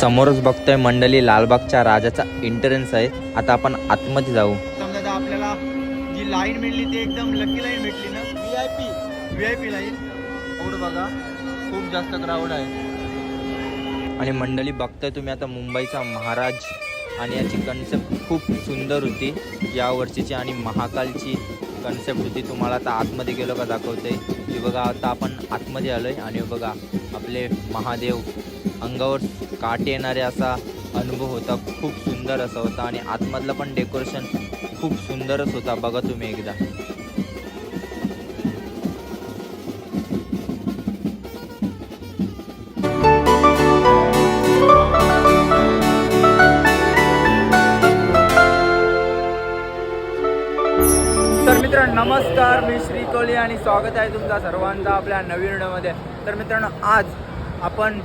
समोरच बघतोय मंडळी लालबागच्या राजाचा एंट्रन्स आहे. आता आपण आतमध्ये जाऊ. समजा आता आपल्याला जी लाईन मिळली ती एकदम लकी लाईन भेटली ना. V I P V I P line बघा? खूप जास्त क्राऊड आहे. आणि मंडळी बघताय तुम्ही आता मुंबईचा महाराज आणि याची कन्सेप्ट खूप सुंदर होती. या वर्षीची आणि महाकालची कन्सेप्ट होती. तुम्हाला आता आतमध्ये गेलो का दाखवते की बघा आता आपण आतमध्ये आलोय आणि बघा आपले महादेव अंगावर काटे येणारे असा अनुभव होता. खूप सुंदर असा होता आणि आतमधलं पण डेकोरेशन खूप सुंदरच होता. बघा तुम्ही एकदा. तर मित्रांनो नमस्कार. मी श्री कोली आणि स्वागत आहे तुमचा सर्वांचा आपल्या नवीन तर मित्रांनो आज आपण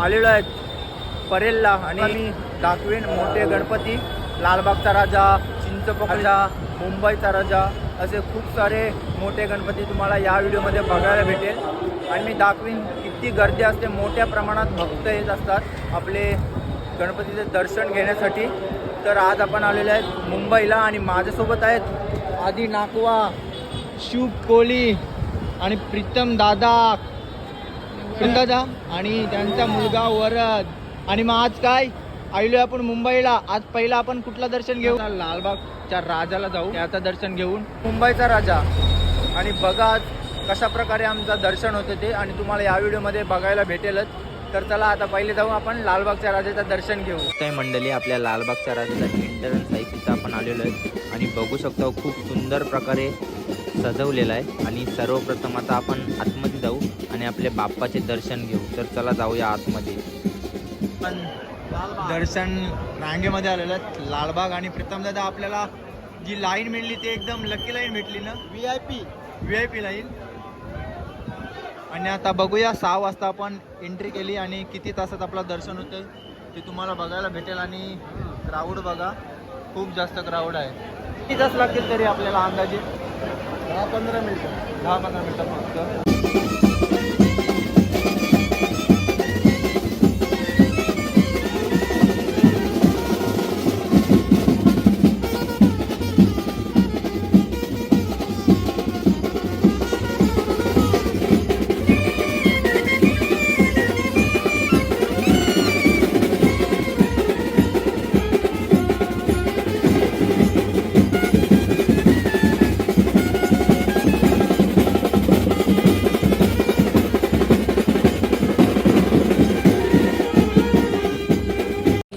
आलेलो आहेत. परेलला आणि मी दाखवेन मोठे गणपती. लालबागचा राजा चिंचपोकळा मुंबईचा राजा असे खूप सारे मोठे गणपती तुम्हाला या व्हिडिओमध्ये बघायला भेटेल. आणि मी दाखवीन किती गर्दी असते. मोठ्या प्रमाणात भक्त येत असतात आपले गणपतीचे दर्शन घेण्यासाठी. तर आज आपण आलेले आहेत मुंबईला आणि माझ्यासोबत आहेत आदी नाकवा शिव कोहली आणि प्रीतम दादा. दादा आणि त्यांचा मुलगा वरद. आणि मग आज काय? आलेलो आपण मुंबईला. आज पहिला आपण कुठला दर्शन घेऊ? लालबागच्या राजाला जाऊ. त्याचं दर्शन घेऊन. मुंबईचा राजा. आणि बघा आज कशा प्रकारे आमचं दर्शन होतं ते. आणि तुम्हाला या व्हिडिओमध्ये बघायला भेटेलच. तर चला आता पहिले जाऊ आपण लालबागच्या राजाचं दर्शन घेऊ. काय मंडळी आपल्या लालबागच्या राजाचा एंट्रन्स आहे तिथं आपण आलेलो आहे. आणि बघू शकतो खूप सुंदर प्रकारे सजवलेलं आहे. आणि सर्वप्रथम आता आपण आतमध्ये जाऊ. आणि आपल्या बाप्पाचे दर्शन घेऊ. तर चला जाऊया आतमध्ये. पण दर्शन रांगेमध्ये आलेलं आहे लालबाग आणि प्रीतम दादा आपल्याला जी लाईन मिळली ती एकदम लकी लाईन भेटली ना? V I P V I P line आणि आता बघूया सहा वाजता आपण एंट्री केली आणि किती तासात आपलं दर्शन होतं ते तुम्हाला बघायला भेटेल आणि क्राऊड बघा. खूप जास्त क्राऊड आहे. किती तास लागतील तरी आपल्याला अंदाजे? दहा पंधरा मिनटं. दहा पंधरा मिनटं फक्त.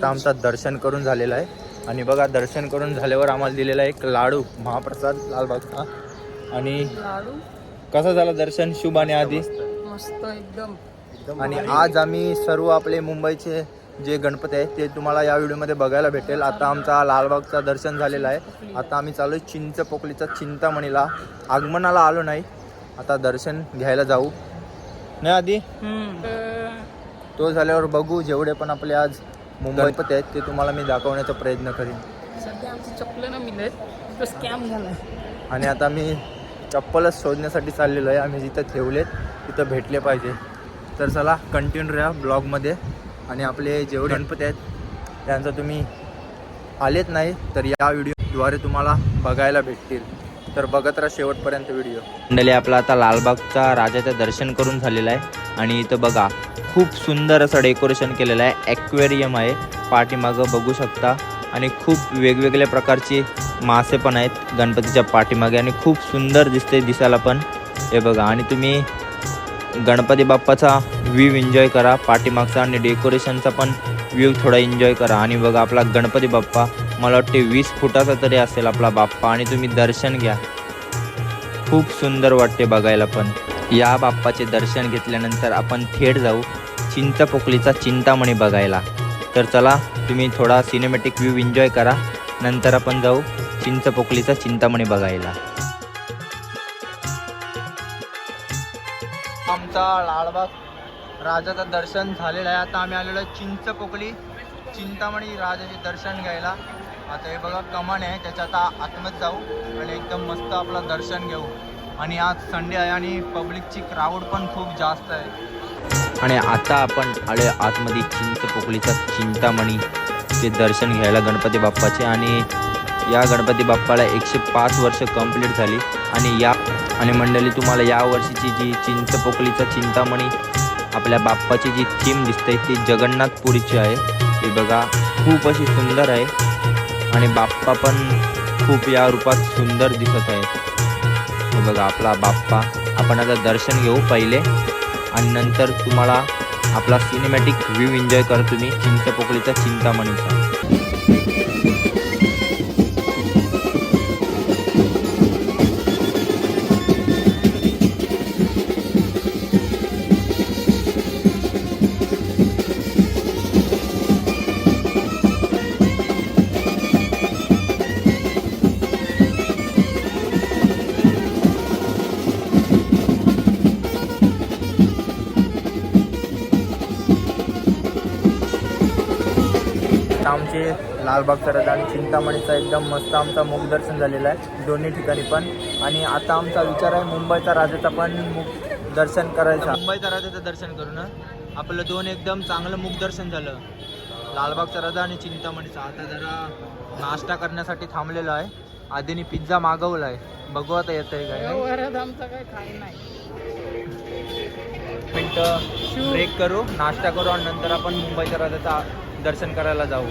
आता आमचं दर्शन करून झालेलं आहे. आणि बघा दर्शन करून झाल्यावर आम्हाला दिलेला एक लाडू महाप्रसाद लालबागचा आणि कसं झालं दर्शन? शुभ आणि आधी? मस्त एकदम. आणि आज आम्ही सर्व आपले मुंबईचे जे गणपती आहेत ते तुम्हाला या व्हिडिओमध्ये बघायला भेटेल. आता आमचा लालबागचा दर्शन झालेला आहे. आता आम्ही चालू आहे चिंचपोकलीचा चिंतामणीला. आगमनाला आलो नाही. आता दर्शन घ्यायला जाऊ. नाही आधी? तो झाल्यावर बघू जेवढे पण आपले आज मुंबई गणपती आहेत ते तुम्हाला मी दाखवण्याचा प्रयत्न करीन. सध्या आमची चपलं न मिळत तो स्कॅम झालाय. आणि आता मी चप्पलच शोधण्यासाठी चाललेलो आहे. आम्ही जिथं ठेवलेत तिथं भेटले पाहिजे. तर चला कंटिन्यू राहा ब्लॉगमध्ये आणि आपले जेवढे गणपती आहेत त्यांचं तुम्ही आलेत नाही तर या व्हिडिओद्वारे तुम्हाला बघायला भेटतील. तर बघत राहा शेवटपर्यंत व्हिडिओ. मंडळी आपला आता लालबागचा राजाचं दर्शन करून झालेलं आहे. आणि इथं बघा खूप सुंदर असं डेकोरेशन केलेलं आहे. ॲक्वेरियम आहे. पाठीमागं बघू शकता. आणि खूप वेगवेगळ्या प्रकारचे मासे पण आहेत गणपतीच्या पाठीमागे आणि खूप सुंदर दिसते दिसायला पण. हे बघा आणि तुम्ही गणपती बाप्पाचा व्ह्यू एन्जॉय करा. पाठीमागचा आणि डेकोरेशनचा पण व्ह्यू थोडा एन्जॉय करा. आणि बघा आपला गणपती बाप्पा मला वाटते वीस फुटाचा तरी असेल आपला बाप्पा. आणि तुम्ही दर्शन घ्या. खूप सुंदर वाटते बघायला पण. या बाप्पाचे दर्शन घेतल्यानंतर आपण थेट जाऊ चिंचपोकलीचा चिंतामणी बघायला. तर चला तुम्ही थोडा सिनेमॅटिक व्ह्यू एन्जॉय करा. नंतर आपण जाऊ चिंचपोकलीचा चिंतामणी बघायला. आमचा लालबाग राजाचं दर्शन झालेलं आहे. आता आम्ही आलेलो आहे चिंचपोकली चिंतामणी राजाचे दर्शन घ्यायला. आता हे बघा कमान आहे. त्याच्या आता आतमध्ये जाऊ आणि एकदम मस्त आपलं दर्शन घेऊ. आणि आज संडे आहे आणि पब्लिकची क्राऊड पण खूप जास्त आहे. आणि आता आपण आले आतमध्ये चिंचपोकळीचा चिंतामणी. ते दर्शन घ्यायला गणपती बाप्पाचे आणि या गणपती बाप्पाला एकशे पाच वर्ष कंप्लीट झाली. आणि या आणि मंडळी तुम्हाला या वर्षीची जी चिंचपोकळीचा चिंतामणी आपल्या बाप्पाची जी थीम दिसते ती जगन्नाथपुरीची आहे. ती बघा खूप अशी सुंदर आहे. आणि बाप्पा पण खूप या रूपात सुंदर दिसत आहेत. हे बघा आपला बाप्पा. आपण आता दर्शन घेऊ पहिले. आणि नंतर तुम्हाला आपला सिनेमॅटिक व्ह्यू एन्जॉय करा तुम्ही. चिंचपोकळीचा चिंतामणीचा. लालबागचा रथ आणि चिंतामणीचा एकदम मस्त आमचा मुख दर्शन झालेला आहे. दोन्ही ठिकाणी पण. आणि आता आमचा विचार आहे मुंबईचा राजाचा पण मुख दर्शन करायचा. मुंबईचा राजाचं दर्शन करू ना? आपलं दोन एकदम चांगलं मुख दर्शन झालं. लालबागचा राजा आणि चिंतामणीचा. आता जरा नाश्ता करण्यासाठी थांबलेलो आहे. आधीने पिझ्झा मागवला आहे बघू आता येत आहे काय मिनटं ब्रेक करू नाश्ता करू आणि नंतर आपण मुंबईच्या राजाचा दर्शन करायला जाऊ.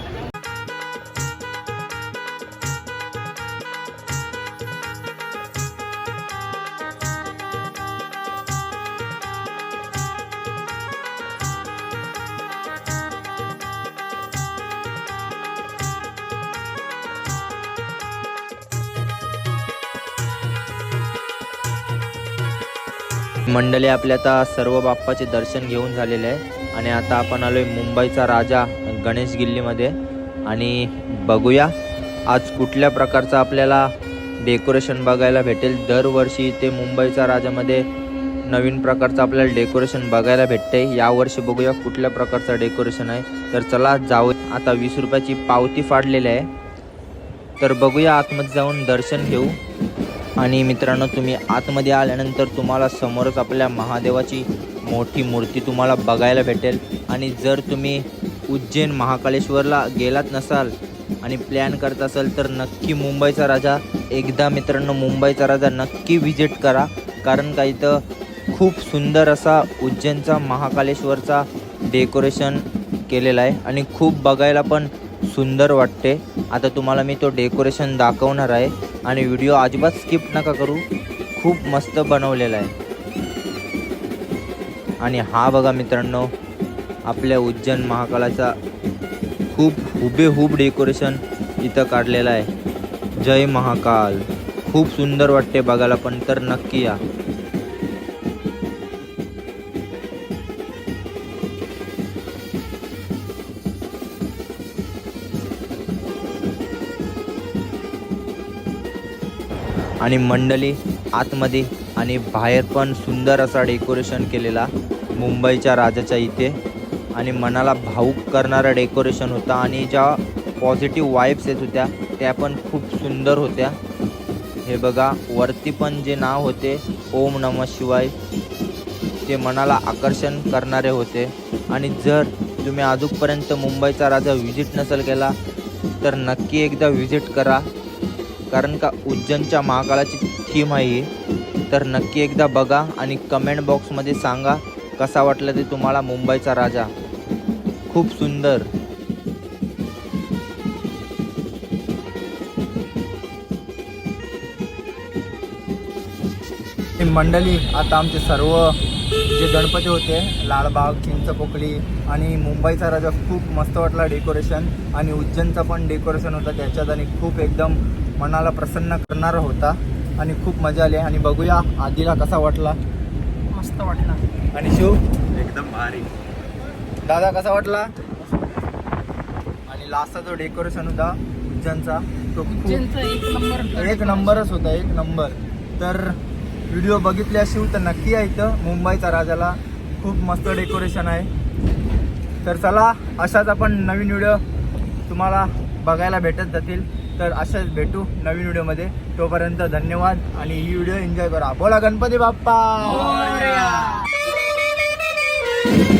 मंडळी आपल्या आता सर्व बाप्पाचे दर्शन घेऊन झालेले आहे. आणि आता आपण आलोय मुंबईचा राजा गणेश गिल्लीमध्ये. आणि बघूया आज कुठल्या प्रकारचं आपल्याला डेकोरेशन बघायला भेटेल. दरवर्षी इथे मुंबईचा राजामध्ये नवीन प्रकारचं आपल्याला डेकोरेशन बघायला भेटते यावर्षी बघूया कुठल्या प्रकारचं डेकोरेशन आहे. तर चला जाऊ आता वीस रुपयाची पावती फाडलेली आहे. तर बघूया आतमध्ये जाऊन दर्शन घेऊ. आणि मित्रांनो तुम्ही आतमध्ये आल्यानंतर तुम्हाला समोरच आपल्या महादेवाची मोठी मूर्ती तुम्हाला बघायला भेटेल. आणि जर तुम्ही उज्जैन महाकालेश्वरला गेलात नसाल आणि प्लॅन करत असाल तर नक्की मुंबईचा राजा एकदा मित्रांनो मुंबईचा राजा नक्की व्हिजिट करा. कारण का इथं खूप सुंदर असा उज्जैनचा महाकालेश्वरचा डेकोरेशन केलेला आहे. आणि खूप बघायला पण सुंदर वाटते. आता तुम्हाला मी तो डेकोरेशन दाखवणार आहे. आणि व्हिडिओ अजिबात स्किप नका करू. खूप मस्त बनवलेला आहे. आणि हा बघा मित्रांनो आपल्या उज्जैन महाकालाचा खूप हुबेहूब डेकोरेशन इथं काढलेला आहे. जय महाकाल. खूप सुंदर वाटते बघायला पण तर नक्की या. आणि मंडळी आतमध्ये आणि बाहेर पण सुंदर असा डेकोरेशन केलेला मुंबईच्या राजाच्या इथे. आणि मनाला भाऊक करणारा डेकोरेशन होता आणि ज्या पॉझिटिव्ह वाईब्स येत होत्या त्या पण खूप सुंदर होत्या. हे बघा वरती पण जे नाव होते ओम नम शिवाय ते मनाला आकर्षण करणारे होते. आणि जर तुम्ही अजूनपर्यंत मुंबईचा राजा व्हिजिट नसेल केला तर नक्की एकदा व्हिजिट करा. कारण का उज्जैनच्या महाकाळाची थीम आहे तर नक्की एकदा बघा आणि कमेंट बॉक्समध्ये सांगा कसा वाटला ते तुम्हाला मुंबईचा राजा. खूप सुंदर. मंडळी आता आमचे सर्व जे गणपती होते लालबाग चिंचपोकळी आणि मुंबईचा राजा खूप मस्त वाटला डेकोरेशन आणि उज्जैनचं पण डेकोरेशन होतं त्याच्यात आणि खूप एकदम मनाला प्रसन्न करणारा होता आणि खूप मजा आली. आणि बघूया आधीला कसा वाटला. मस्त वाटला. आणि शिव? एकदम भारी. दादा कसा वाटला? आणि लास्टचा जो डेकोरेशन होता उज्जैनचा तो खूप एक नंबर एक नंबरच होता एक नंबर. तर व्हिडिओ बघितल्या शिव तर नक्की या इथं मुंबईचा राजाला. खूप मस्त डेकोरेशन आहे. तर चला अशाच आपण नवीन व्हिडिओ तुम्हाला बघायला भेटत जातील. तर असंच भेटू नवीन व्हिडिओमध्ये. तोपर्यंत धन्यवाद आणि ही व्हिडिओ एन्जॉय करा. बोला गणपती बाप्पा! हो,